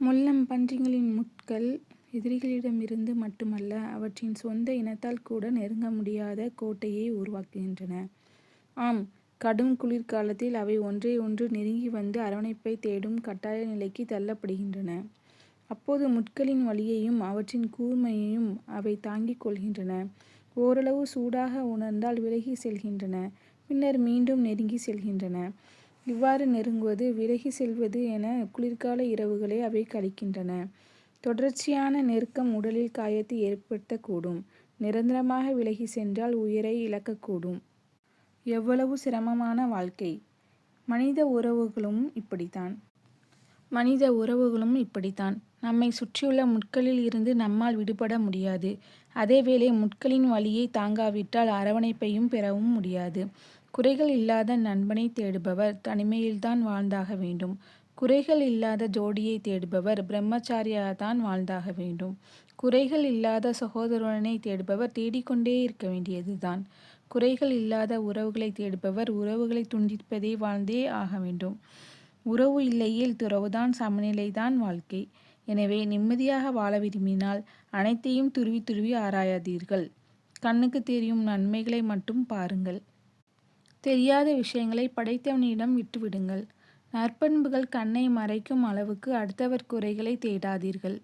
முள்ளம் பன்றிகளின் முட்கள் எதிரிகளிடமிருந்து மட்டுமல்ல அவற்றின் சொந்த இனத்தால் கூட நெருங்க முடியாத கோட்டையை உருவாக்குகின்றன. ஆம் கடும் குளிர்காலத்தில் அவை ஒன்றை ஒன்று நெருங்கி வந்து அரவணைப்பைத் தேடும் கட்டாய நிலைக்கு தள்ளப்படுகின்றன. அப்போது முட்களின் வலியையும் அவற்றின் கூர்மையையும் அவை தாங்கிக் கொள்கின்றன. ஓரளவு சூடாக உணர்ந்தால் விலகி செல்கின்றன பின்னர் மீண்டும் நெருங்கி செல்கின்றன. இவ்வாறு நெருங்குவது விலகி செல்வது என குளிர்கால இரவுகளை அவை கழிக்கின்றன. தொடர்ச்சியான நெருக்கம் உடலில் காயத்தை ஏற்படுத்தக்கூடும். நிரந்தரமாக விலகி சென்றால் உயிரை இழக்கக்கூடும். எவ்வளவு சிரமமான வாழ்க்கை. மனித உறவுகளும் இப்படித்தான். மனித உறவுகளும் இப்படித்தான். நம்மை சுற்றியுள்ள முட்களில் இருந்து நம்மால் விடுபட முடியாது. அதேவேளை முட்களின் வழியை தாங்காவிட்டால் அரவணைப்பையும் பெறவும் முடியாது. குறைகள் இல்லாத நண்பனை தேடுபவர் தனிமையில்தான் வாழ்ந்தாக வேண்டும். குறைகள் இல்லாத ஜோடியைத் தேடுபவர் பிரம்மச்சாரியாகத்தான் வாழ்ந்தாக வேண்டும். குறைகள் இல்லாத சகோதரனைத் தேடுபவர் தேடிக்கொண்டே இருக்க வேண்டியதுதான். குறைகள் இல்லாத உறவுகளை தேடுபவர் உறவுகளை துண்டிப்பதே வாழ்ந்தே ஆக வேண்டும். உறவு இல்லையேல் துறவுதான் சமநிலைதான் வாழ்க்கை. எனவே நிம்மதியாக வாழ விரும்பினால் அனைத்தையும் துருவி துருவி ஆராயாதீர்கள். கண்ணுக்கு தெரியும் நன்மைகளை மட்டும் பாருங்கள். தெரியாத விஷயங்களை படைத்தவனிடம் விட்டுவிடுங்கள். நற்பண்புகள் கண்ணை மறைக்கும் அளவுக்கு அடுத்தவர் குறைகளை தேடாதீர்கள்.